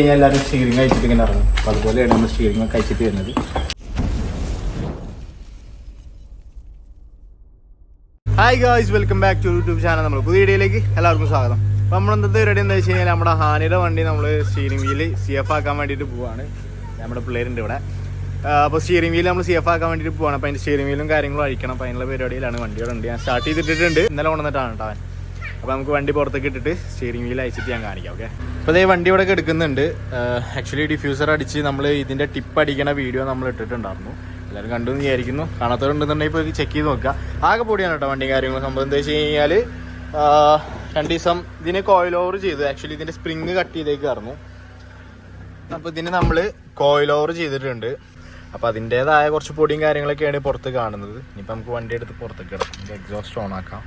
കഴിഞ്ഞാൽ എല്ലാവരും സ്റ്റീറിംഗ് കഴിച്ചിട്ട് ഇങ്ങനെ ഇറങ്ങും. അപ്പോൾ അതുപോലെയാണ് നമ്മൾ സ്റ്റീറിംഗ് ഒക്കെ കഴിച്ചിട്ട് വരുന്നത്. Hi guys welcome back to YouTube channel നമ്മൾ പുതിയ വീഡിയോയിലേക്ക് എല്ലാവർക്കും സ്വാഗതം. അപ്പോൾ നമ്മൾ എന്താ പരിപാടി എന്താ വെച്ച് കഴിഞ്ഞാൽ നമ്മുടെ ഹാനിയുടെ വണ്ടി നമ്മൾ സ്റ്റീറിംഗ് വീൽ സി എഫ് ആക്കാൻ വേണ്ടിയിട്ട് പോവാണ്. നമ്മുടെ പിള്ളേരുണ്ട് ഇവിടെ. അപ്പോൾ സ്റ്റിയറിംഗ് വീൽ നമ്മൾ സി എഫ് ആക്കാൻ വേണ്ടിയിട്ട് പോവാണ്. അപ്പോൾ അതിന്റെ സ്റ്റിയറിംഗ് വീലും കാര്യങ്ങളും അഴിക്കണം. അപ്പോൾ അതിനുള്ള പരിപാടിയിലാണ് വണ്ടിയോടെ ഉണ്ട് ഞാൻ സ്റ്റാർട്ട് ചെയ്തിട്ടുണ്ട് ഇന്നലെ കൊണ്ടുവന്നിട്ടാണ് കേട്ടോ അപ്പോൾ നമുക്ക് വണ്ടി പുറത്തേക്ക് ഇട്ടിട്ട് സ്റ്റിയറിംഗ് വീൽ അയച്ചിട്ട് ഞാൻ കാണിക്കാം ഓക്കെ അപ്പോൾ ഈ വണ്ടി ഇവിടെ എടുക്കുന്നുണ്ട്. ആക്ച്വലി ഡിഫ്യൂസർ അടിച്ച് നമ്മൾ ഇതിന്റെ ടിപ്പ് അടിക്കണ വീഡിയോ നമ്മൾ ഇട്ടിട്ടുണ്ടായിരുന്നു. എല്ലാവരും കണ്ടു എന്ന് വിചാരിക്കുന്നു. കാണാത്തവരുണ്ടെന്നുണ്ടെങ്കിൽ ഇപ്പോൾ ചെക്ക് ചെയ്ത് നോക്കുക. ആകെ പൊടിയാണ് കേട്ടോ വണ്ടി കാര്യങ്ങൾ സംഭവം എന്താ വെച്ച് കഴിഞ്ഞാൽ രണ്ട് ദിവസം ഇതിന് കോയിൽ ഓവർ ചെയ്തു ആക്ച്വലി ഇതിന്റെ സ്പ്രിങ് കട്ട് ചെയ്തേക്കായിരുന്നു അപ്പോൾ ഇതിന് നമ്മൾ കോയിൽ ഓവർ ചെയ്തിട്ടുണ്ട്. അപ്പോൾ അതിന്റേതായ കുറച്ച് പൊടിയും കാര്യങ്ങളൊക്കെയാണ് പുറത്ത് കാണുന്നത്. ഇനിയിപ്പോൾ നമുക്ക് വണ്ടി എടുത്ത് പുറത്തേക്ക് ഇടാം എക്സോസ്റ്റ് ഓൺ ആക്കാം.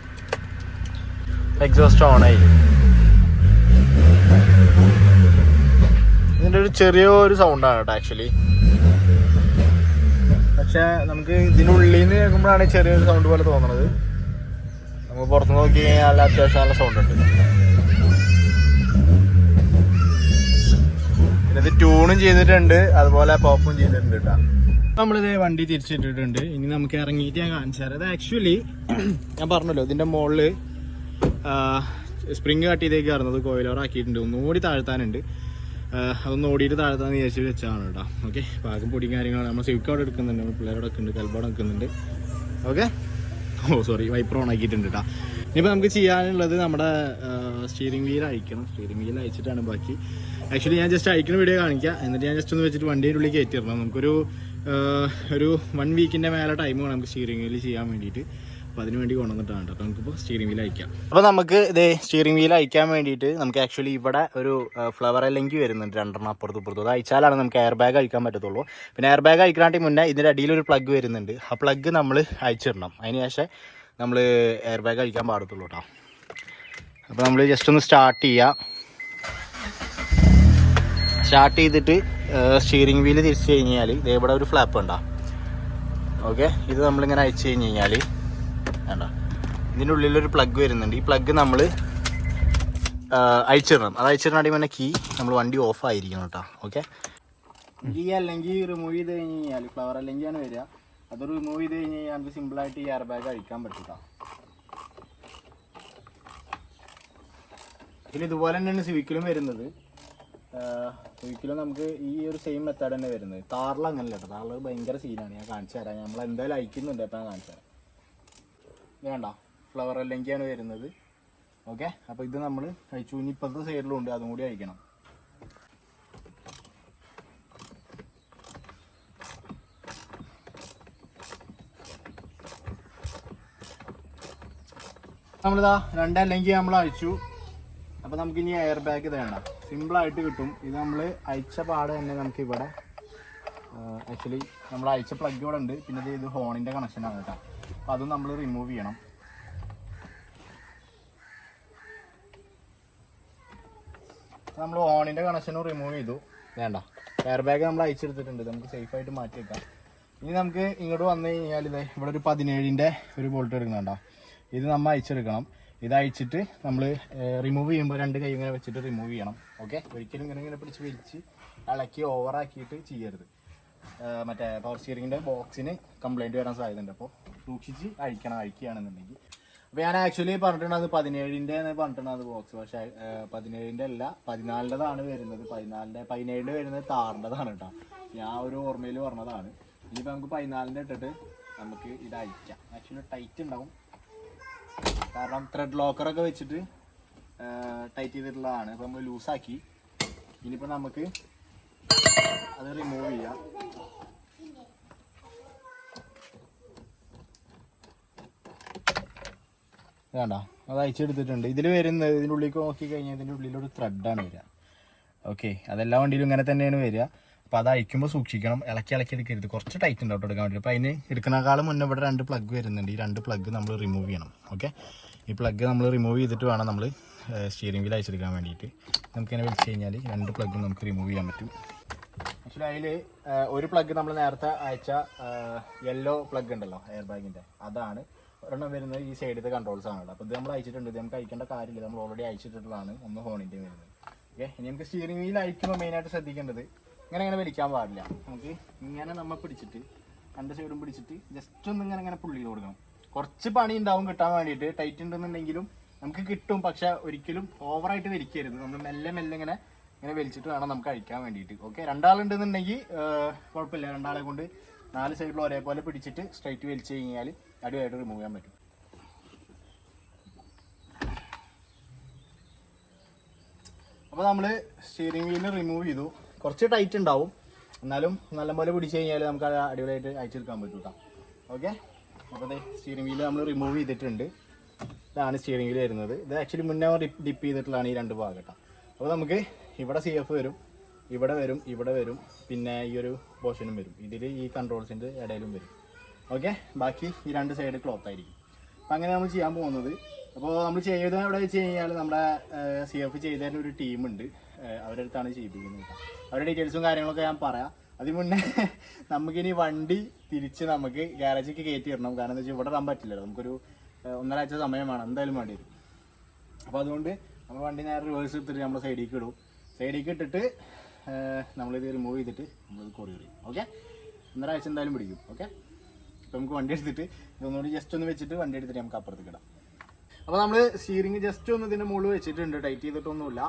എക്സോസ്റ്റ് ഓൺ ആയി ഇതിന്റെ ഒരു ചെറിയൊരു സൗണ്ടാണ് കേട്ടോ ആക്ച്വലി പക്ഷെ നമുക്ക് ഇതിനുള്ളിൽ നിന്ന് കേൾക്കുമ്പോഴാണ് ചെറിയൊരു സൗണ്ട് പോലെ തോന്നുന്നത് നമ്മൾ പുറത്ത് നോക്കി കഴിഞ്ഞാൽ നല്ല അത്യാവശ്യം നല്ല സൗണ്ട് ഉണ്ട്. ഇത് ട്യൂണും ചെയ്തിട്ടുണ്ട് അതുപോലെ പോപ്പും ചെയ്തിട്ടുണ്ട് കേട്ടോ. നമ്മളിത് വണ്ടി തിരിച്ചിട്ടിട്ടുണ്ട്. ഇനി നമുക്ക് ഇറങ്ങിയിട്ട് ഞാൻ കാണിച്ചു തരാം അത് ആക്ച്വലി ഞാൻ പറഞ്ഞല്ലോ ഇതിന്റെ മുകളിൽ സ്പ്രിങ് കട്ട് കയറുന്നത് കോയിലോറാക്കിയിട്ടുണ്ട് ഒന്നുകൂടി താഴ്ത്താനുണ്ട്. അതൊന്ന് ഓടിയിട്ട് താഴ്ത്താന്ന് വിചാരിച്ച് വെച്ചാണ് കേട്ടോ. ഓക്കെ പാകം പൊടിയും കാര്യങ്ങളാണ്. നമ്മൾ സ്വിഫ്റ്റ് അവിടെ എടുക്കുന്നുണ്ട്. നമ്മൾ എടുക്കുന്നുണ്ട് കൽബോടെ എടുക്കുന്നുണ്ട് okay oh sorry wiper on ആക്കിയിട്ടുണ്ട് കേട്ടോ. ഇനിയിപ്പോൾ നമുക്ക് ചെയ്യാനുള്ളത് നമ്മുടെ സ്റ്റിയറിംഗ് വീൽ അയക്കണം സ്റ്റിയറിംഗ് വീൽ അയച്ചിട്ടാണ് ബാക്കി. ആക്ച്വലി ഞാൻ ജസ്റ്റ് അയക്കുന്ന വീഡിയോ കാണിക്കാം. എന്നിട്ട് ഞാൻ ജസ്റ്റ് ഒന്ന് വെച്ചിട്ട് വണ്ടിയുടെ ഉള്ളിൽ കയറ്റിയിടണം. നമുക്കൊരു ഒരു വൺ വീക്കിന്റെ മേലെ ടൈം വേണം നമുക്ക് സ്റ്റിയറിംഗ് വീൽ ചെയ്യാൻ വേണ്ടിയിട്ട്. അപ്പോൾ അതിന് വേണ്ടി കൊണ്ടുവന്നിട്ടാണ് കേട്ടോ നമുക്ക് നമുക്കിപ്പോൾ സ്റ്റിയറിംഗ് വീൽ അയക്കാം. അപ്പോൾ നമുക്ക് ഇതേ സ്റ്റിയറിംഗ് വീൽ അയക്കാൻ വേണ്ടിയിട്ട് നമുക്ക് ആക്ച്വലി ഇവിടെ ഒരു ഫ്ലവർ അല്ലെങ്കിൽ വരുന്നുണ്ട് രണ്ടെണ്ണം അപ്പുറത്തും ഇപ്പുറത്തും. അത് അയച്ചാലാണ് നമുക്ക് എയർ ബാഗ് അയക്കാൻ പറ്റത്തുള്ളൂ. പിന്നെ എയർ ബാഗ് അയക്കാനായിട്ട് മുന്നേ ഇതിന്റെ അടിയിൽ ഒരു പ്ലഗ് വരുന്നുണ്ട്. ആ പ്ലഗ് നമ്മൾ അയച്ചിടണം. അതിന് ശേഷം നമ്മൾ എയർ ബാഗ് അയക്കാൻ പാടത്തുള്ളൂ കേട്ടോ അപ്പോൾ നമ്മൾ ജസ്റ്റ് ഒന്ന് സ്റ്റാർട്ട് ചെയ്യുക സ്റ്റാർട്ട് ചെയ്തിട്ട് സ്റ്റിയറിംഗ് വീൽ തിരിച്ചു കഴിഞ്ഞാൽ ഇതേ ഇവിടെ ഒരു ഫ്ലാപ്പ് ഉണ്ടോ? ഓക്കെ ഇത് നമ്മളിങ്ങനെ അയച്ചു കഴിഞ്ഞ് കഴിഞ്ഞാൽ ഇതിന്റെ ഉള്ളിലൊരു പ്ലഗ് വരുന്നുണ്ട്. ഈ പ്ലഗ് നമ്മൾ അയച്ചിടണം. അത് അയച്ചിടണ പിന്നെ കീ നമ്മൾ വണ്ടി ഓഫ് ആയിരിക്കണം കേട്ടോ ഓക്കെ കീ അല്ലെങ്കിൽ റിമൂവ് ചെയ്ത് കഴിഞ്ഞ് കഴിഞ്ഞാൽ ഫ്ലവർ അല്ലെങ്കിൽ ആണ് വരിക. അത് റിമൂവ് ചെയ്ത് കഴിഞ്ഞ് കഴിഞ്ഞാൽ നമുക്ക് സിമ്പിളായിട്ട് ഈ എയർ ബാഗ് അഴിക്കാൻ പറ്റും കേട്ടോ പിന്നെ ഇതുപോലെ തന്നെയാണ് സിവിക്കിലും വരുന്നത്. സിവിക്കിലും നമുക്ക് ഈ ഒരു സെയിം മെത്തേഡ് തന്നെ വരുന്നത്. താറിൽ അങ്ങനല്ല കേട്ടോ താറിൽ ഭയങ്കര സീനാണ് ഞാൻ കാണിച്ചു തരാം. നമ്മൾ എന്തായാലും അയക്കുന്നുണ്ട് ഞാൻ കാണിച്ചു തരാം. വേണ്ട ഫ്ലവർ അല്ലെങ്കിയാണ് വരുന്നത്. ഓക്കെ അപ്പോൾ ഇത് നമ്മൾ അയച്ചു ഇനി ഇപ്പോഴത്തെ സൈഡിലും ഉണ്ട് അതും കൂടി അയക്കണം നമ്മളിതാ രണ്ടല്ലെങ്കിൽ നമ്മൾ അയച്ചു അപ്പോൾ നമുക്ക് ഇനി എയർ ബാഗ് വേണ്ട. സിമ്പിളായിട്ട് കിട്ടും. ഇത് നമ്മൾ അയച്ച പാട് തന്നെ നമുക്ക് ഇവിടെ ആക്ച്വലി നമ്മൾ അയച്ച പ്ലഗ് ഇവിടെ ഉണ്ട്. പിന്നെ ഇത് ഹോണിന്റെ കണക്ഷനാണ് കേട്ടോ. അപ്പോൾ അതും നമ്മൾ റിമൂവ് ചെയ്യണം. നമ്മൾ ഓണിന്റെ കണക്ഷനും റിമൂവ് ചെയ്തു. വേണ്ട. എയർ ബാഗ് നമ്മൾ അയച്ചെടുത്തിട്ടുണ്ട് നമുക്ക് സേഫായിട്ട് മാറ്റി വെക്കാം. ഇനി നമുക്ക് ഇങ്ങോട്ട് വന്നു കഴിഞ്ഞാൽ ഇത് ഇവിടെ ഒരു പതിനേഴിന്റെ ഒരു ബോൾട്ട് എടുക്കുന്നുണ്ടോ ഇത് നമ്മൾ അയച്ചെടുക്കണം. ഇത് അയച്ചിട്ട് നമ്മൾ റിമൂവ് ചെയ്യുമ്പോൾ രണ്ട് കൈ ഇങ്ങനെ വെച്ചിട്ട് റിമൂവ് ചെയ്യണം. ഓക്കെ ഒരിക്കലും ഇങ്ങനെ ഇങ്ങനെ പിടിച്ച് വലിച്ച് ഇളക്കി ഓവറാക്കിയിട്ട് ചെയ്യരുത്. മറ്റേ പവർ സ്റ്റിയറിങ്ങിന്റെ ബോക്സിന് കംപ്ലൈന്റ് വരാൻ സാധ്യതയുണ്ട്. അപ്പോൾ സൂക്ഷിച്ച് അഴിക്കണം. അഴിക്കുകയാണെന്നുണ്ടെങ്കിൽ. അപ്പോൾ ഞാൻ ആക്ച്വലി പറഞ്ഞിട്ടുണ്ടത് പതിനേഴിന്റെ പറഞ്ഞിട്ടുണ്ടത് ബോക്സ് പക്ഷേ പതിനേഴിന്റെ അല്ല പതിനാലിന്റെതാണ് വരുന്നത്. പതിനാലിന്റെ പതിനേഴിന്റെ വരുന്നത് താറിന്റെതാണ് കേട്ടോ. ഞാൻ ഒരു ഓർമ്മയിൽ പറഞ്ഞതാണ്. ഇനിയിപ്പോൾ നമുക്ക് പതിനാലിന്റെ ഇട്ടിട്ട് നമുക്ക് ഇത് അയക്കാം. ആക്ച്വലി ടൈറ്റ് ഉണ്ടാവും. കാരണം ത്രെഡ് ലോക്കറൊക്കെ വെച്ചിട്ട് ടൈറ്റ് ചെയ്തിട്ടുള്ളതാണ്. അപ്പോൾ നമ്മൾ ലൂസാക്കി ഇനിയിപ്പോൾ നമുക്ക് അത് റിമൂവ് ചെയ്യാം. വേണ്ട അത് അയച്ചെടുത്തിട്ടുണ്ട് ഇതിൽ വരുന്നത് ഇതിന്റെ ഉള്ളിലേക്ക് നോക്കി കഴിഞ്ഞാൽ ഇതിന്റെ ഉള്ളിലൊരു ത്രെഡാണ് വരിക. ഓക്കെ അതെല്ലാ വണ്ടിയിലും ഇങ്ങനെ തന്നെയാണ് വരിക. അപ്പോൾ അത് അയക്കുമ്പോൾ സൂക്ഷിക്കണം. ഇളക്കി ഇളക്കി എടുക്കരുത്. കുറച്ച് ടൈറ്റ് ഉണ്ടാവും എടുക്കാൻ വേണ്ടി. അപ്പോൾ അതിന് എടുക്കുന്നേക്കാളും മുന്നേ ഇവിടെ രണ്ട് പ്ലഗ് വരുന്നുണ്ട്. ഈ രണ്ട് പ്ലഗ് നമ്മൾ റിമൂവ് ചെയ്യണം. ഓക്കെ ഈ പ്ലഗ് നമ്മൾ റിമൂവ് ചെയ്തിട്ട് വേണം നമ്മൾ സ്റ്റിയറിംഗ് വീൽ അയച്ചെടുക്കാൻ വേണ്ടിയിട്ട്. നമുക്കിങ്ങനെ വലിച്ചു കഴിഞ്ഞാൽ രണ്ട് പ്ലഗും നമുക്ക് റിമൂവ് ചെയ്യാൻ പറ്റും. ആക്ച്വലി അതിൽ ഒരു പ്ലഗ് നമ്മൾ നേരത്തെ അയച്ച യെല്ലോ പ്ലഗ് ഉണ്ടല്ലോ എയർ ബാഗിന്റെ അതാണ് ഒരെണ്ണം വരുന്നത് ഈ സൈഡിലത്തെ കൺട്രോൾസ് ആണ്. അപ്പോൾ ഇത് നമ്മൾ അയച്ചിട്ടുണ്ട്. ഇത് നമുക്ക് അയക്കേണ്ട കാര്യമില്ല. നമ്മൾ ഓൾറെഡി അയച്ചിട്ടുള്ളതാണ്. ഒന്ന് ഹോണിന്റെ വരുന്നത്. ഓക്കെ ഇനി നമുക്ക് സ്റ്റിയറിംഗ് വീൽ അയക്കുമ്പോൾ മെയിനായിട്ട് ശ്രദ്ധിക്കേണ്ടത് ഇങ്ങനെ ഇങ്ങനെ വലിക്കാൻ പാടില്ല. നമുക്ക് ഇങ്ങനെ നമ്മൾ പിടിച്ചിട്ട് രണ്ട് സൈഡും പിടിച്ചിട്ട് ജസ്റ്റ് ഒന്ന് ഇങ്ങനെ ഇങ്ങനെ പുള്ളി കൊടുക്കണം. കുറച്ച് പണി ഉണ്ടാവും കിട്ടാൻ വേണ്ടിയിട്ട്. ടൈറ്റ് ഉണ്ടെന്നുണ്ടെങ്കിലും നമുക്ക് കിട്ടും. പക്ഷെ ഒരിക്കലും ഓവറായിട്ട് വലിക്കരുത്. നമ്മൾ മെല്ലെ മെല്ലെ ഇങ്ങനെ ഇങ്ങനെ വലിച്ചിട്ട് വേണം നമുക്ക് അഴിക്കാൻ വേണ്ടിയിട്ട്. ഓക്കെ രണ്ടാളുണ്ടെന്നുണ്ടെങ്കിൽ കുഴപ്പമില്ല. രണ്ടാളെ കൊണ്ട് നാല് സൈഡിലും ഒരേപോലെ പിടിച്ചിട്ട് സ്ട്രൈറ്റ് വലിച്ചു കഴിഞ്ഞാൽ അടിവായിട്ട് റിമൂവ് ചെയ്യാൻ പറ്റും. അപ്പോൾ നമ്മൾ സ്റ്റിയറിംഗ് വീൽ റിമൂവ് ചെയ്തു. കുറച്ച് ടൈറ്റ് ഉണ്ടാവും. എന്നാലും നല്ലപോലെ പിടിച്ചു കഴിഞ്ഞാൽ നമുക്ക് അത് അടിപൊളിയായിട്ട് അയച്ചെടുക്കാൻ പറ്റും കേട്ടോ ഓക്കെ അപ്പോൾ അതെ സ്റ്റിയറിംഗ് വീൽ നമ്മൾ റിമൂവ് ചെയ്തിട്ടുണ്ട്. ഇതാണ് സ്റ്റിയറിംഗ് വീൽ വരുന്നത്. ഇത് ആക്ച്വലി മുന്നേ ഡിപ്പ് ചെയ്തിട്ടുള്ളതാണ് ഈ രണ്ട് ഭാഗം കേട്ടോ. അപ്പോൾ നമുക്ക് ഇവിടെ സി എഫ് വരും ഇവിടെ വരും ഇവിടെ വരും പിന്നെ ഈ ഒരു പോർഷനും വരും. ഇതിൽ ഈ കൺട്രോൾസിന്റെ ഇടയിലും വരും. ഓക്കെ? ബാക്കി ഈ രണ്ട് സൈഡ് ക്ലോത്ത് ആയിരിക്കും. അപ്പം അങ്ങനെ നമ്മൾ ചെയ്യാൻ പോകുന്നത്. അപ്പോൾ നമ്മൾ ചെയ്തത് എവിടെ വെച്ച് കഴിഞ്ഞാൽ നമ്മുടെ സി എഫ് ചെയ്തതിന് ഒരു ടീമുണ്ട് അവരുടെ അടുത്താണ് ചെയ്യിപ്പിക്കുന്നത് അവരുടെ ഡീറ്റെയിൽസും കാര്യങ്ങളൊക്കെ ഞാൻ പറയാം. അതിന് മുന്നേ നമുക്കിനി വണ്ടി തിരിച്ച് നമുക്ക് ഗ്യാരേജിലേക്ക് കയറ്റി ഇടണം. കാരണം എന്താ വെച്ചാൽ ഇവിടെ ഇടാൻ പറ്റില്ലല്ലോ. നമുക്കൊരു ഒന്നരാഴ്ച സമയം വേണം. എന്തായാലും വേണ്ടി വരും. അപ്പോൾ അതുകൊണ്ട് നമ്മൾ വണ്ടി നേരെ റിവേഴ്സ് എടുത്തിട്ട് നമ്മൾ സൈഡിലേക്ക് ഇടും. സൈഡിലേക്ക് ഇട്ടിട്ട് നമ്മളിത് റിമൂവ് ചെയ്തിട്ട് നമ്മളിത് കൊറിയർ ഓക്കെ? ഒന്നരാഴ്ച എന്തായാലും പിടിക്കും. ഓക്കെ? അപ്പോൾ നമുക്ക് വണ്ടി എടുത്തിട്ട് ഇതൊന്നുകൂടി ജസ്റ്റ് ഒന്ന് വെച്ചിട്ട് വണ്ടി എടുത്തിട്ട് നമുക്ക് അപ്പുറത്തേക്ക് ഇടാം. അപ്പോൾ നമ്മൾ സ്റ്റീറിംഗ് ജസ്റ്റ് ഒന്ന് ഇതിന്റെ മുകളിൽ വെച്ചിട്ടുണ്ട്. ടൈറ്റ് ചെയ്തിട്ടൊന്നുമില്ല.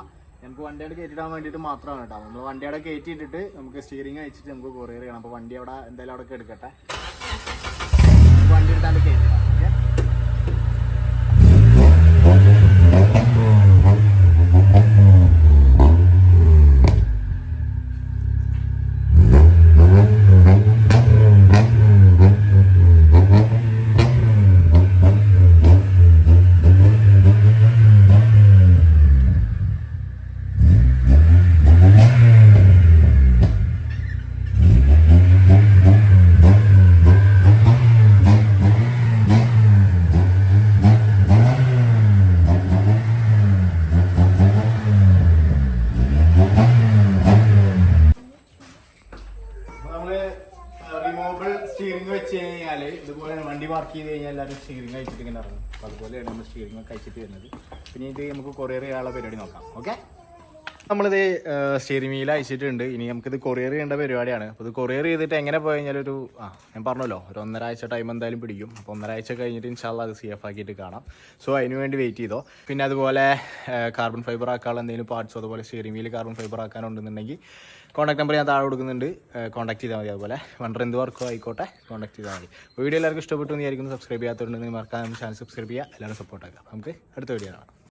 നമുക്ക് വണ്ടിയുടെ കയറ്റിടാൻ വേണ്ടിയിട്ട് മാത്രമാണ് കേട്ടോ. നമ്മൾ വണ്ടിയുടെ കയറ്റിയിട്ടിട്ട് നമുക്ക് സ്റ്റീറിംഗ് അയച്ചിട്ട് നമുക്ക് കൊറിയർ ചെയ്യണം. അപ്പോൾ വണ്ടി അവിടെ എന്തായാലും അവിടെ എടുക്കട്ടെ. വണ്ടി എടുത്താണ്ട് കയറ്റിടാം. നമ്മൾ റിമൂവബിൾ സ്റ്റിയറിംഗ് വെച്ച് കഴിഞ്ഞാൽ ഇതുപോലെ വണ്ടി പാർക്ക് ചെയ്ത് കഴിഞ്ഞാൽ എല്ലാവരും സ്റ്റിയറിംഗ് അയച്ചിട്ട് ഇങ്ങനെ ഇറങ്ങും. അതുപോലെയാണ് നമ്മൾ സ്റ്റിയറിംഗ് അയച്ചിട്ട് വരുന്നത്. പിന്നെ ഇത് നമുക്ക് കൊറിയർ ചെയ്യാനുള്ള പരിപാടി നോക്കാം. ഓക്കെ നമ്മളിത് സ്റ്റെരിമിയിൽ അയച്ചിട്ടുണ്ട്. ഇനി നമുക്കിത് കൊറിയർ ചെയ്യേണ്ട പരിപാടിയാണ്. അപ്പോൾ ഇത് കൊറിയർ ചെയ്തിട്ട് എങ്ങനെ പോയി കഴിഞ്ഞാൽ ഒരു ആ ഞാൻ പറഞ്ഞല്ലോ ഒരു ഒന്നര ആഴ്ച ടൈം എന്തായാലും പിടിക്കും. അപ്പോൾ ഒന്നര ആഴ്ച കഴിഞ്ഞിട്ട് ഇൻഷാല്ല അത് സി എഫ് ആക്കിയിട്ട് കാണാം. സോ അതിന് വേണ്ടി വെയിറ്റ് ചെയ്തോ. പിന്നെ അതുപോലെ കാർബൺ ഫൈബർ ആക്കാനുള്ള എന്തെങ്കിലും പാർട്സോ അതുപോലെ സ്റ്റെരിമിയിൽ കാർബൺ ഫൈബർ ആക്കാനുണ്ടെന്നുണ്ടെങ്കിൽ കോൺടാക്ട് നമ്പർ ഞാൻ താഴെ കൊടുക്കുന്നുണ്ട്. കോൺടാക്ട് ചെയ്താൽ മതി അതുപോലെ. വണ്ടർ എന്ത് വർക്കോ ആയിക്കോട്ടെ കോൺടാക്ട് ചെയ്താൽ മതി. വീഡിയോ എല്ലാവർക്കും ഇഷ്ടപ്പെട്ടു എന്ന് വിചാരിക്കുന്നു. സബ്സ്ക്രൈബ് ചെയ്യാത്തതുകൊണ്ട് മറക്കാൻ ചാനൽ സബ്സ്ക്രൈബ് ചെയ്യുക. എല്ലാവരും സപ്പോർട്ട് ആക്കാം നമുക്ക് അടുത്ത വീഡിയോ കാണാം.